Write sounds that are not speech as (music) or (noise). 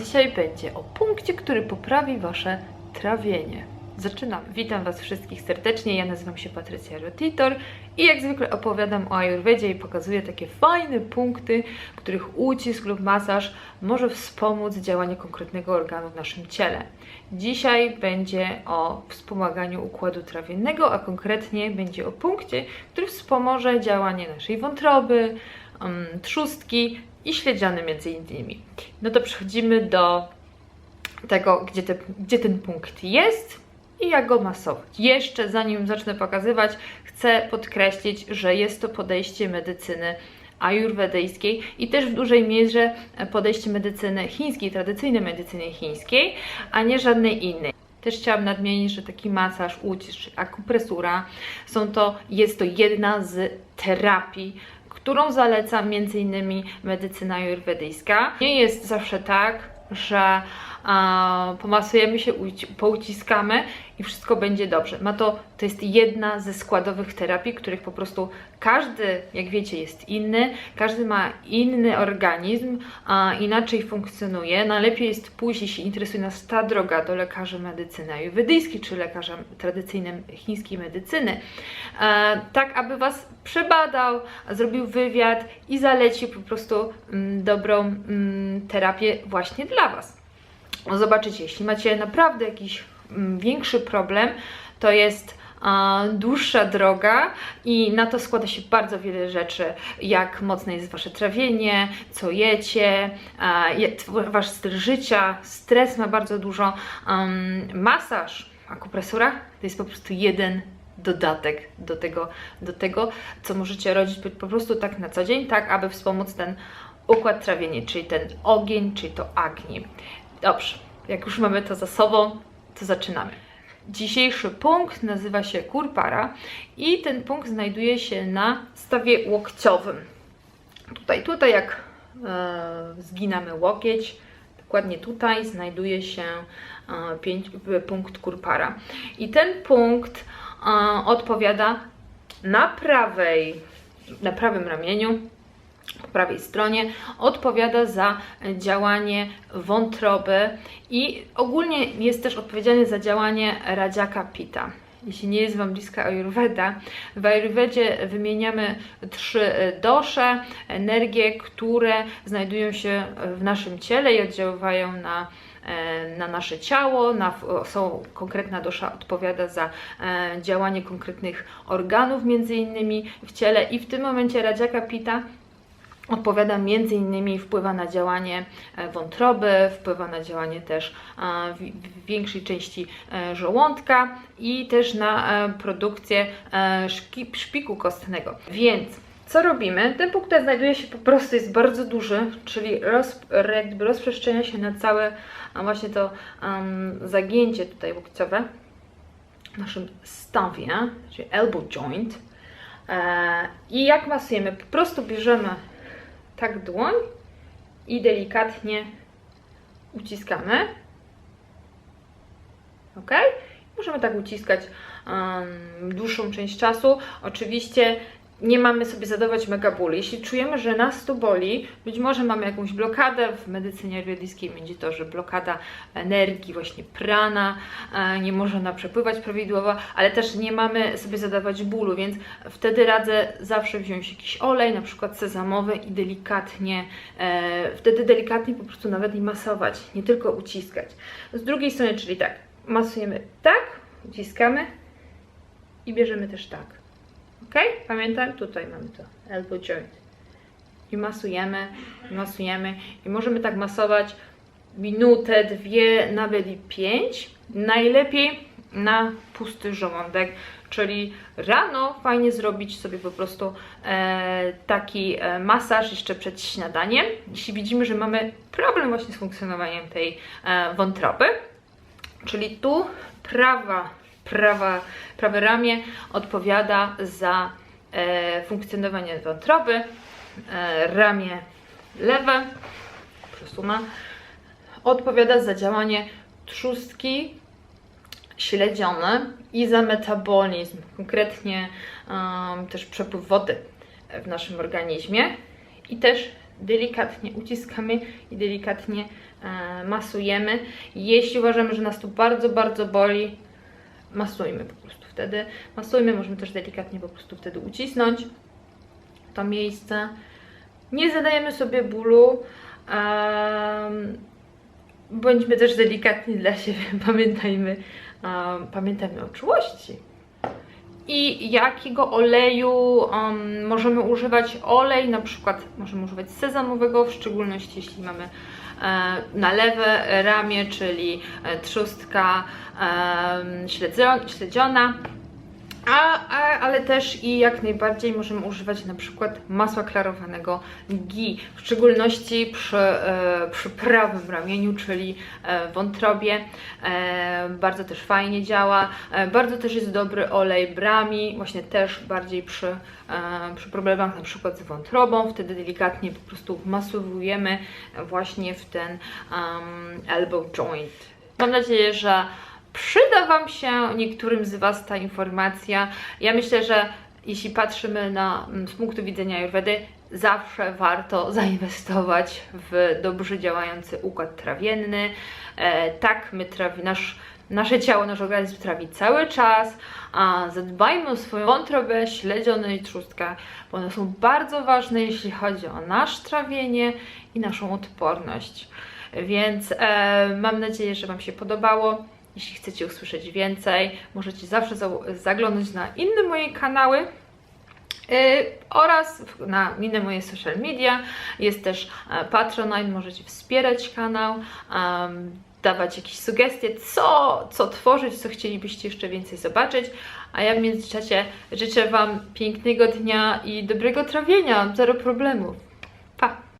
dzisiaj będzie o punkcie, który poprawi Wasze trawienie. Zaczynamy. Witam Was wszystkich serdecznie. Ja nazywam się Patrycja Rotitor i jak zwykle opowiadam o Ayurvedzie i pokazuję takie fajne punkty, których ucisk lub masaż może wspomóc działanie konkretnego organu w naszym ciele. Dzisiaj będzie o wspomaganiu układu trawiennego, a konkretnie będzie o punkcie, który wspomoże działanie naszej wątroby, trzustki i śledziany między innymi. No to przechodzimy do tego, gdzie, te, gdzie ten punkt jest i jak go masować. Jeszcze zanim zacznę pokazywać, chcę podkreślić, że jest to podejście medycyny ajurwedyjskiej i też w dużej mierze podejście medycyny chińskiej, tradycyjnej medycyny chińskiej, a nie żadnej innej. Też chciałam nadmienić, że taki masaż, ucisk akupresura są to, jest to jedna z terapii, którą zaleca m.in. medycyna ajurwedyjska. Nie jest zawsze tak, że a, pomasujemy się, uci- pouciskamy i wszystko będzie dobrze. Ma to, to jest jedna ze składowych terapii, których po prostu każdy, jak wiecie, jest inny, każdy ma inny organizm, a, inaczej funkcjonuje. Najlepiej jest pójść, jeśli interesuje nas ta droga, do lekarza medycyny ajurwedyjskiej czy lekarza tradycyjnej chińskiej medycyny, e, tak aby Was przebadał, zrobił wywiad i zalecił po prostu mm, dobrą mm, terapię właśnie dla Was. No Zobaczycie, jeśli macie naprawdę jakiś mm, większy problem, to jest dłuższa droga i na to składa się bardzo wiele rzeczy, jak mocne jest Wasze trawienie, co jecie, Wasz styl życia, stres ma bardzo dużo, masaż, akupresura to jest po prostu jeden dodatek do tego, do tego, co możecie robić po- prostu tak na co dzień, tak aby wspomóc ten układ trawienia, czyli ten ogień, czyli to agni. Dobrze, jak już mamy to za sobą, to zaczynamy. Dzisiejszy punkt nazywa się kurpara i ten punkt znajduje się na stawie łokciowym. Tutaj, tutaj jak e, zginamy łokieć, dokładnie tutaj znajduje się e, pięć, e, punkt kurpara. I ten punkt e, odpowiada na prawej, na prawym ramieniu, po prawej stronie, odpowiada za działanie wątroby i ogólnie jest też odpowiedzialny za działanie Radziaka Pita. Jeśli nie jest Wam bliska Ayurveda, w Ayurvedzie wymieniamy trzy dosze, energie, które znajdują się w naszym ciele i oddziaływają na, e, na nasze ciało. Na, są, konkretna dosza odpowiada za e, działanie konkretnych organów, między innymi w ciele, i w tym momencie Radziaka Pita odpowiada między innymi wpływa na działanie e, wątroby, wpływa na działanie też większej części e, żołądka i też na e, produkcję szpiku kostnego. Więc co robimy? Ten punkt ten znajduje się po prostu, jest bardzo duży, czyli roz, rozprzestrzenia się na całe właśnie to em, zagięcie tutaj łokciowe w naszym stawie, czyli elbow joint. I jak masujemy? Po prostu bierzemy tak dłoń i delikatnie uciskamy. Ok? Możemy tak uciskać um, dłuższą część czasu. Oczywiście nie mamy sobie zadawać mega bólu. Jeśli czujemy, że nas to boli, być może mamy jakąś blokadę, w medycynie ayurvedyjskiej będzie to, że blokada energii, właśnie prana, e, nie może ona przepływać prawidłowo, ale też nie mamy sobie zadawać bólu, więc wtedy radzę zawsze wziąć jakiś olej, na przykład sezamowy i delikatnie, e, wtedy delikatnie po prostu nawet i masować, nie tylko uciskać. Z drugiej strony, czyli tak, masujemy tak, uciskamy i bierzemy też tak. Ok? Pamiętam? Tutaj mamy to elbow joint. I masujemy, masujemy. I możemy tak masować minutę, dwie, nawet i pięć. Najlepiej na pusty żołądek. Czyli rano fajnie zrobić sobie po prostu e, taki e, masaż jeszcze przed śniadaniem. Jeśli widzimy, że mamy problem właśnie z funkcjonowaniem tej e, wątroby. Czyli tu prawa, prawa, prawe ramię odpowiada za e, funkcjonowanie wątroby, e, ramię lewe, przesunę, odpowiada za działanie trzustki śledzione i za metabolizm, konkretnie em, też przepływ wody w naszym organizmie i też delikatnie uciskamy i delikatnie e, masujemy. Jeśli uważamy, że nas tu bardzo, bardzo boli, masujmy po prostu wtedy. Masujmy, możemy też delikatnie po prostu wtedy ucisnąć to miejsce. Nie zadajemy sobie bólu. em, bądźmy też delikatni dla siebie. (laughs) Pamiętajmy, em, pamiętajmy o czułości. I jakiego oleju em, możemy używać? Olej na przykład możemy używać sezamowego, w szczególności jeśli mamy e, na lewe ramię, czyli e, trzustka śledziona. A, a, ale też i jak najbardziej możemy używać na przykład masła klarowanego ghee, w szczególności przy, e, przy prawym ramieniu, czyli e, wątrobie. E, bardzo też fajnie działa. E, bardzo też jest dobry olej brami, właśnie też bardziej przy, e, przy problemach na przykład z wątrobą. Wtedy delikatnie po prostu wmasowujemy właśnie w ten um, elbow joint. Mam nadzieję, że przyda Wam się niektórym z Was ta informacja. Ja myślę, że jeśli patrzymy na mm, z punktu widzenia Ayurvedy, zawsze warto zainwestować w dobrze działający układ trawienny. E, tak, my trawi, nasz, nasze ciało, nasz organizm trawi cały czas, a zadbajmy o swoją wątrobę, śledzione i trzustkę, bo one są bardzo ważne, jeśli chodzi o nasze trawienie i naszą odporność. Więc e, mam nadzieję, że Wam się podobało. Jeśli chcecie usłyszeć więcej, możecie zawsze za- zaglądać na inne moje kanały. Yy, oraz na inne moje social media. Jest też e, Patronite, możecie wspierać kanał, em, dawać jakieś sugestie, co, co tworzyć, co chcielibyście jeszcze więcej zobaczyć. A ja w międzyczasie życzę Wam pięknego dnia i dobrego trawienia, zero problemów.